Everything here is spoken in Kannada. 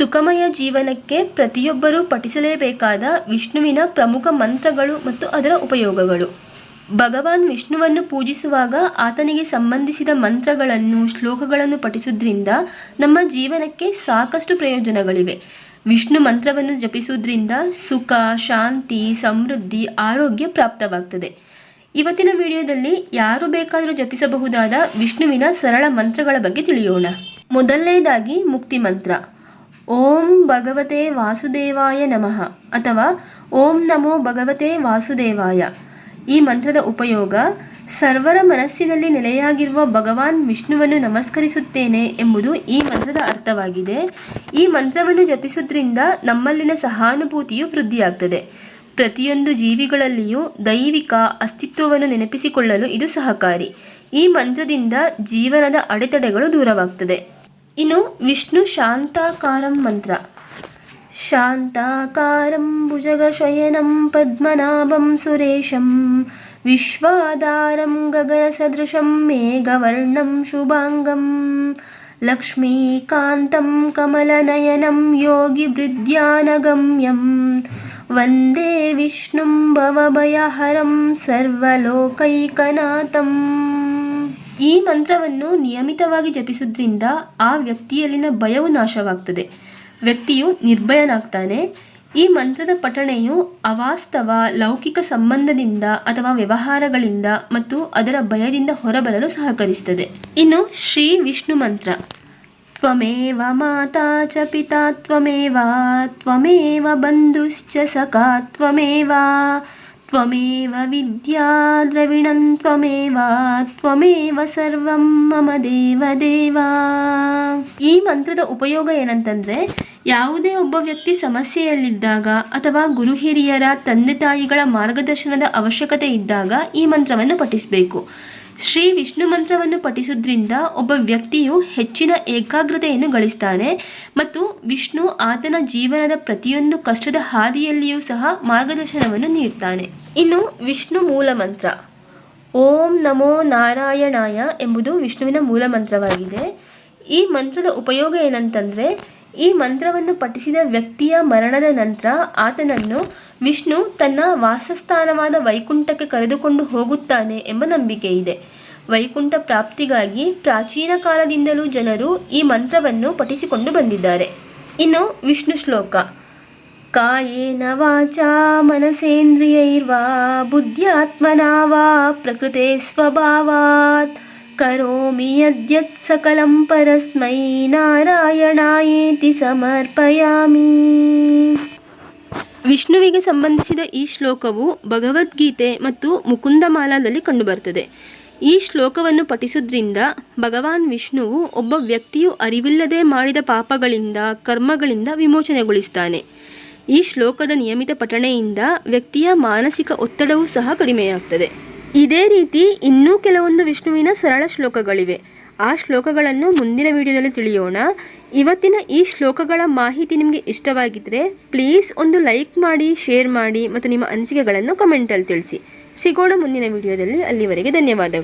ಸುಖಮಯ ಜೀವನಕ್ಕೆ ಪ್ರತಿಯೊಬ್ಬರೂ ಪಠಿಸಲೇಬೇಕಾದ ವಿಷ್ಣುವಿನ ಪ್ರಮುಖ ಮಂತ್ರಗಳು ಮತ್ತು ಅದರ ಉಪಯೋಗಗಳು. ಭಗವಾನ್ ವಿಷ್ಣುವನ್ನು ಪೂಜಿಸುವಾಗ ಆತನಿಗೆ ಸಂಬಂಧಿಸಿದ ಮಂತ್ರಗಳನ್ನು, ಶ್ಲೋಕಗಳನ್ನು ಪಠಿಸುವುದರಿಂದ ನಮ್ಮ ಜೀವನಕ್ಕೆ ಸಾಕಷ್ಟು ಪ್ರಯೋಜನಗಳಿವೆ. ವಿಷ್ಣು ಮಂತ್ರವನ್ನು ಜಪಿಸುವುದರಿಂದ ಸುಖ, ಶಾಂತಿ, ಸಮೃದ್ಧಿ, ಆರೋಗ್ಯ ಪ್ರಾಪ್ತವಾಗ್ತದೆ. ಇವತ್ತಿನ ವಿಡಿಯೋದಲ್ಲಿ ಯಾರು ಬೇಕಾದರೂ ಜಪಿಸಬಹುದಾದ ವಿಷ್ಣುವಿನ ಸರಳ ಮಂತ್ರಗಳ ಬಗ್ಗೆ ತಿಳಿಯೋಣ. ಮೊದಲನೇದಾಗಿ ಮುಕ್ತಿ ಮಂತ್ರ. ಓಂ ಭಗವತೆ ವಾಸುದೇವಾಯ ನಮಃ ಅಥವಾ ಓಂ ನಮೋ ಭಗವತೆ ವಾಸುದೇವಾಯ. ಈ ಮಂತ್ರದ ಉಪಯೋಗ, ಸರ್ವರ ಮನಸ್ಸಿನಲ್ಲಿ ನೆಲೆಯಾಗಿರುವ ಭಗವಾನ್ ವಿಷ್ಣುವನ್ನು ನಮಸ್ಕರಿಸುತ್ತೇನೆ ಎಂಬುದು ಈ ಮಂತ್ರದ ಅರ್ಥವಾಗಿದೆ. ಈ ಮಂತ್ರವನ್ನು ಜಪಿಸುವುದರಿಂದ ನಮ್ಮಲ್ಲಿನ ಸಹಾನುಭೂತಿಯು ವೃದ್ಧಿಯಾಗ್ತದೆ. ಪ್ರತಿಯೊಂದು ಜೀವಿಗಳಲ್ಲಿಯೂ ದೈವಿಕ ಅಸ್ತಿತ್ವವನ್ನು ನೆನಪಿಸಿಕೊಳ್ಳಲು ಇದು ಸಹಕಾರಿ. ಈ ಮಂತ್ರದಿಂದ ಜೀವನದ ಅಡೆತಡೆಗಳು ದೂರವಾಗ್ತದೆ. ಇನ್ನು ವಿಷ್ಣು ಶಾಂತಾಕಾರಂ ಮಂತ್ರ ಶಾಂತಾಕಾರಂ ಭುಜಗಶಯನಂ ಪದ್ಮನಾಭಂ ಸುರೇಶಂ ವಿಶ್ವಾಧಾರಂ ಗಗನಸದೃಶಂ ಮೇಘವರ್ಣಂ ಶುಭಾಂಗಂ लक्ष्मीकान्तं कमलनयनं योगिवृद्ध्यानगम्यं वन्दे विष्णुं भवभयहरं सर्वलोकैकनाथम् ಈ ಮಂತ್ರವನ್ನು ನಿಯಮಿತವಾಗಿ ಜಪಿಸುವುದರಿಂದ ಆ ವ್ಯಕ್ತಿಯಲ್ಲಿನ ಭಯವು ನಾಶವಾಗ್ತದೆ. ವ್ಯಕ್ತಿಯು ನಿರ್ಭಯನಾಗ್ತಾನೆ. ಈ ಮಂತ್ರದ ಪಠಣೆಯು ಅವಾಸ್ತವ, ಲೌಕಿಕ ಸಂಬಂಧದಿಂದ ಅಥವಾ ವ್ಯವಹಾರಗಳಿಂದ ಮತ್ತು ಅದರ ಭಯದಿಂದ ಹೊರಬರಲು ಸಹಕರಿಸುತ್ತದೆ. ಇನ್ನು ಶ್ರೀ ವಿಷ್ಣು ಮಂತ್ರ. ತ್ವಮೇವ ಮಾತಾ ಚ ಪಿತಾ, ತ್ವಮೇವ ತ್ವಮೇವ ಬಂಧುಶ್ಚ ಸಖಾ, ತ್ವಮೇವ. ತ್ವಮೇವ ವಿದ್ಯಾ ದ್ರವಿಣಂ ತ್ವಮೇವ ತ್ವಮೇವ ಸರ್ವಂ ಮಮ ದೇವ ದೇವ ಈ ಮಂತ್ರದ ಉಪಯೋಗ ಏನಂತಂದ್ರೆ, ಯಾವುದೇ ಒಬ್ಬ ವ್ಯಕ್ತಿ ಸಮಸ್ಯೆಯಲ್ಲಿದ್ದಾಗ ಅಥವಾ ಗುರು ಹಿರಿಯರ ತಂದೆ ತಾಯಿಗಳ ಮಾರ್ಗದರ್ಶನದ ಅವಶ್ಯಕತೆ ಇದ್ದಾಗ ಈ ಮಂತ್ರವನ್ನು ಪಠಿಸಬೇಕು. ಶ್ರೀ ವಿಷ್ಣು ಮಂತ್ರವನ್ನು ಪಠಿಸುವುದರಿಂದ ಒಬ್ಬ ವ್ಯಕ್ತಿಯು ಹೆಚ್ಚಿನ ಏಕಾಗ್ರತೆಯನ್ನು ಗಳಿಸ್ತಾನೆ ಮತ್ತು ವಿಷ್ಣು ಆತನ ಜೀವನದ ಪ್ರತಿಯೊಂದು ಕಷ್ಟದ ಹಾದಿಯಲ್ಲಿಯೂ ಸಹ ಮಾರ್ಗದರ್ಶನವನ್ನು ನೀಡ್ತಾನೆ. ಇನ್ನು ವಿಷ್ಣು ಮೂಲ ಮಂತ್ರ ಓಂ ನಮೋ ನಾರಾಯಣಾಯ ಎಂಬುದು ವಿಷ್ಣುವಿನ ಮೂಲ ಮಂತ್ರವಾಗಿದೆ ಈ ಮಂತ್ರದ ಉಪಯೋಗ ಏನಂತಂದರೆ ಈ ಮಂತ್ರವನ್ನು ಪಠಿಸಿದ ವ್ಯಕ್ತಿಯ ಮರಣದ ನಂತರ ಆತನನ್ನು ವಿಷ್ಣು ತನ್ನ ವಾಸಸ್ಥಾನವಾದ ವೈಕುಂಠಕ್ಕೆ ಕರೆದುಕೊಂಡು ಹೋಗುತ್ತಾನೆ ಎಂಬ ನಂಬಿಕೆ ಇದೆ. ವೈಕುಂಠ ಪ್ರಾಪ್ತಿಗಾಗಿ ಪ್ರಾಚೀನ ಕಾಲದಿಂದಲೂ ಜನರು ಈ ಮಂತ್ರವನ್ನು ಪಠಿಸಿಕೊಂಡು ಬಂದಿದ್ದಾರೆ. ಇನ್ನು ವಿಷ್ಣು ಶ್ಲೋಕ. ಕಾಯೇನ ವಾಚಾ ಮನಸೇಂದ್ರಿಯೈರ್ವಾ ಬುದ್ಧ್ಯಾತ್ಮನಾ ವಾ ಪ್ರಕೃತೆ ಸ್ವಭಾವಾತ್. ಕರೋಮಿ ಯದ್ಯತ್ ಸಕಲಂ ಪರಸ್ಮೈ ನಾರಾಯಣಾಯೇತಿ ಸಮರ್ಪಯಾಮಿ ವಿಷ್ಣುವಿಗೆ ಸಂಬಂಧಿಸಿದ ಈ ಶ್ಲೋಕವು ಭಗವದ್ಗೀತೆ ಮತ್ತು ಮುಕುಂದಮಾಲಾದಲ್ಲಿ ಕಂಡುಬರ್ತದೆ. ಈ ಶ್ಲೋಕವನ್ನು ಪಠಿಸುವುದರಿಂದ ಭಗವಾನ್ ವಿಷ್ಣುವು ಒಬ್ಬ ವ್ಯಕ್ತಿಯು ಅರಿವಿಲ್ಲದೆ ಮಾಡಿದ ಪಾಪಗಳಿಂದ, ಕರ್ಮಗಳಿಂದ ವಿಮೋಚನೆಗೊಳಿಸ್ತಾನೆ. ಈ ಶ್ಲೋಕದ ನಿಯಮಿತ ಪಠಣೆಯಿಂದ ವ್ಯಕ್ತಿಯ ಮಾನಸಿಕ ಒತ್ತಡವೂ ಸಹ ಕಡಿಮೆಯಾಗ್ತದೆ. ಇದೇ ರೀತಿ ಇನ್ನೂ ಕೆಲವೊಂದು ವಿಷ್ಣುವಿನ ಸರಳ ಶ್ಲೋಕಗಳಿವೆ. ಆ ಶ್ಲೋಕಗಳನ್ನು ಮುಂದಿನ ವಿಡಿಯೋದಲ್ಲಿ ತಿಳಿಯೋಣ. ಇವತ್ತಿನ ಈ ಶ್ಲೋಕಗಳ ಮಾಹಿತಿ ನಿಮಗೆ ಇಷ್ಟವಾಗಿದ್ದರೆ ಪ್ಲೀಸ್ ಒಂದು ಲೈಕ್ ಮಾಡಿ ಶೇರ್ ಮಾಡಿ ಮತ್ತು ನಿಮ್ಮ ಅನಿಸಿಕೆಗಳನ್ನು ಕಮೆಂಟಲ್ಲಿ ತಿಳಿಸಿ. ಸಿಗೋಣ ಮುಂದಿನ ವಿಡಿಯೋದಲ್ಲಿ. ಅಲ್ಲಿವರೆಗೆ ಧನ್ಯವಾದಗಳು.